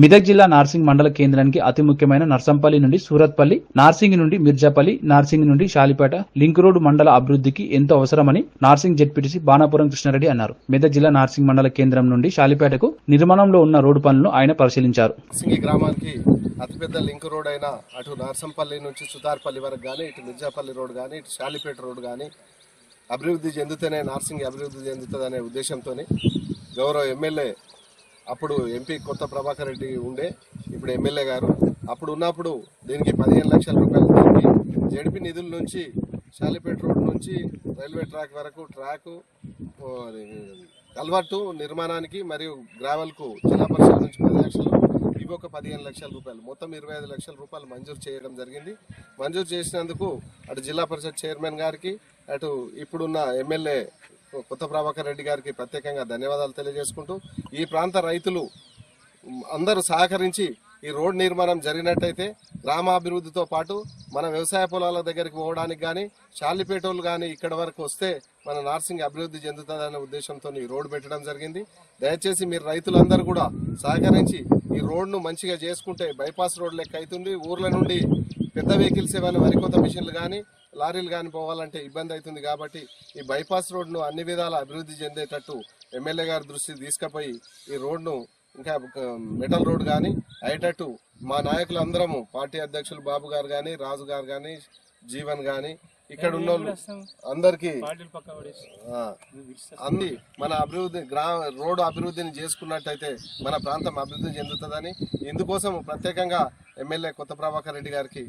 మెదక్ జిల్లా నార్సింగ్ మండల కేంద్రానికి అతి ముఖ్యమైన నర్సంపల్లి నుండి సూరత్పల్లి నార్సింగ్ నుండి మిర్జాపల్లి నార్సింగ్ నుండి షాలిపేట లింక్ రోడ్డు మండల అభివృద్ధికి ఎంతో అవసరమని నార్సింగ్ జెడ్పీటీసీ బాణాపురం కృష్ణారెడ్డి అన్నారు. మెదక్ జిల్లా నార్సింగ్ మండల కేంద్రం నుండి షాలిపేటకు నిర్మాణంలో ఉన్న రోడ్డు పనులను ఆయన పరిశీలించారు. సింగి గ్రామానికి అతిపెద్ద లింక్ రోడ్ అయిన అటు నర్సంపల్లి నుంచి సుతార్పల్లి వరకు కానీ ఇటు మిర్జాపల్లి రోడ్ కానీ ఇటు శాలిపేట రోడ్ కానీ అభివృద్ధి చెందితేనే నార్సింగ్ అభివృద్ధి చెందుతుందనే ఉద్దేశంతో గౌరవ ఎమ్మెల్యే అప్పుడు ఎంపీ కొత్త ప్రభాకర్ రెడ్డి ఉండే ఇప్పుడు ఎమ్మెల్యే గారు. అప్పుడు ఉన్నప్పుడు దీనికి పదిహేను లక్షల రూపాయలు దీనికి జడిపి నిధుల నుంచి శాలిపేట రోడ్ నుంచి రైల్వే ట్రాక్ వరకు ట్రాకు కల్వర్టు నిర్మాణానికి మరియు గ్రావెల్కు జిల్లా పరిషత్ నుంచి పది లక్షలు ఇవి ఒక పదిహేను లక్షల రూపాయలు. మొత్తం ఇరవై ఐదు లక్షల రూపాయలు మంజూరు చేయడం జరిగింది. మంజూరు చేసినందుకు అటు జిల్లా పరిషత్ చైర్మన్ గారికి అటు ఇప్పుడున్న ఎమ్మెల్యే కొత్త ప్రభాకర్ రెడ్డి గారికి ప్రత్యేకంగా ధన్యవాదాలు తెలియజేసుకుంటూ ఈ ప్రాంత రైతులు అందరూ సహకరించి ఈ రోడ్ నిర్మాణం జరిగినట్టయితే గ్రామాభివృద్ధితో పాటు మన వ్యవసాయ పొలాల దగ్గరికి పోవడానికి కానీ షాలిపేటోళ్ళు కానీ ఇక్కడ వరకు వస్తే మన నార్సింగ్ అభివృద్ధి చెందుతుందనే ఉద్దేశంతో ఈ రోడ్డు పెట్టడం జరిగింది. దయచేసి మీరు రైతులందరూ కూడా సహకరించి ఈ రోడ్ను మంచిగా చేసుకుంటే బైపాస్ రోడ్ లెక్క అవుతుంది ఊర్ల నుండి పెద్ద వెహికల్స్ ఏమైనా వరికొత్త మిషన్లు కానీ లారీలు కానీ పోవాలంటే ఇబ్బంది అవుతుంది కాబట్టి ఈ బైపాస్ రోడ్ను అన్ని విధాల అభివృద్ధి చెందేటట్టు ఎమ్మెల్యే గారి దృష్టికి తీసుకుపోయి ఈ రోడ్ను ఇంకా మెటల్ రోడ్ కానీ అయ్యేటట్టు మా నాయకులు అందరము పార్టీ అధ్యక్షులు బాబు గారు కానీ రాజు గారు కానీ జీవన్ కానీ ఇక్కడ ఉన్న అందరికీ అంది మన అభివృద్ధి గ్రా రోడ్డు అభివృద్ధిని చేసుకున్నట్టయితే మన ప్రాంతం అభివృద్ధి చెందుతుందని ఇందుకోసం ప్రత్యేకంగా ఎమ్మెల్యే కొత్త ప్రభాకర్ రెడ్డి గారికి